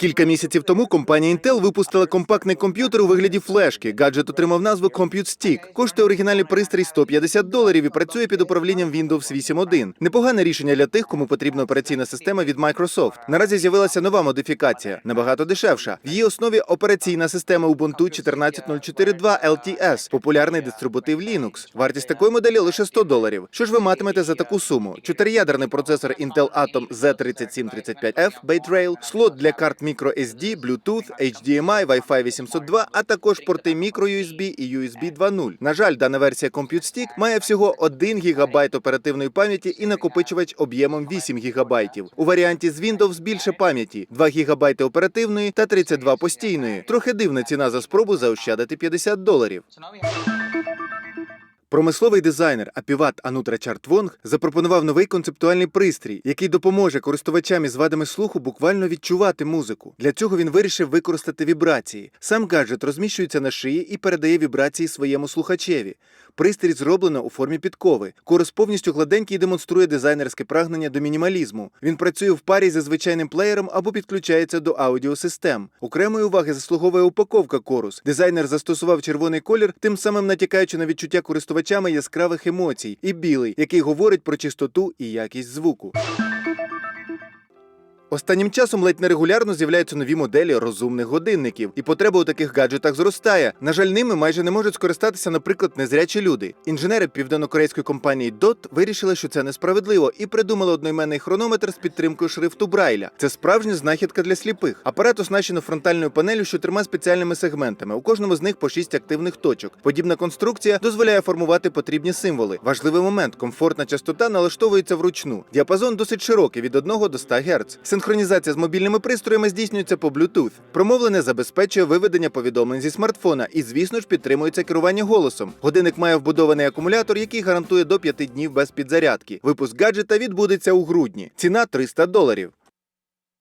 Кілька місяців тому компанія Intel випустила компактний комп'ютер у вигляді флешки. Гаджет отримав назву Compute Stick. Коштує оригінальний пристрій 150 доларів і працює під управлінням Windows 8.1. Непогане рішення для тих, кому потрібна операційна система від Microsoft. Наразі з'явилася нова модифікація, набагато дешевша. В її основі операційна система Ubuntu 14.04.2 LTS, популярний дистрибутив Linux. Вартість такої моделі лише 100 доларів. Що ж ви матимете за таку суму? Чотириядерний процесор Intel Atom Z3735F Bay-Trail, слот для карт microSD, Bluetooth, HDMI, Wi-Fi 802, а також порти microUSB і USB 2.0. На жаль, дана версія Compute Stick має всього 1 ГБ оперативної пам'яті і накопичувач об'ємом 8 ГБ. У варіанті з Windows більше пам'яті 2 ГБ оперативної та 32 постійної. Трохи дивна ціна за спробу заощадити 50 доларів. Промисловий дизайнер Апіват Анутра Чартвонг запропонував новий концептуальний пристрій, який допоможе користувачам із вадами слуху буквально відчувати музику. Для цього він вирішив використати вібрації. Сам гаджет розміщується на шиї і передає вібрації своєму слухачеві. Пристрій зроблено у формі підкови. Корус повністю гладенький і демонструє дизайнерське прагнення до мінімалізму. Він працює в парі зі звичайним плеєром або підключається до аудіосистем. Окремої уваги заслуговує упаковка корус. Дизайнер застосував червоний колір, тим самим натякаючи на відчуття користувачами яскравих емоцій, і білий, який говорить про чистоту і якість звуку. Останнім часом ледь нерегулярно з'являються нові моделі розумних годинників, і потреба у таких гаджетах зростає. На жаль, ними майже не можуть скористатися, наприклад, незрячі люди. Інженери південнокорейської компанії DOT вирішили, що це несправедливо, і придумали одноіменний хронометр з підтримкою шрифту Брайля. Це справжня знахідка для сліпих. Апарат оснащено фронтальною панелью з чотирма спеціальними сегментами. У кожному з них по шість активних точок. Подібна конструкція дозволяє формувати потрібні символи. Важливий момент: комфортна частота налаштовується вручну. Діапазон досить широкий від 1 до 100 Гц. Синхронізація з мобільними пристроями здійснюється по Bluetooth. Промовлене забезпечує виведення повідомлень зі смартфона і, звісно ж, підтримується керування голосом. Годинник має вбудований акумулятор, який гарантує до 5 днів без підзарядки. Випуск гаджета відбудеться у грудні. Ціна 300 доларів.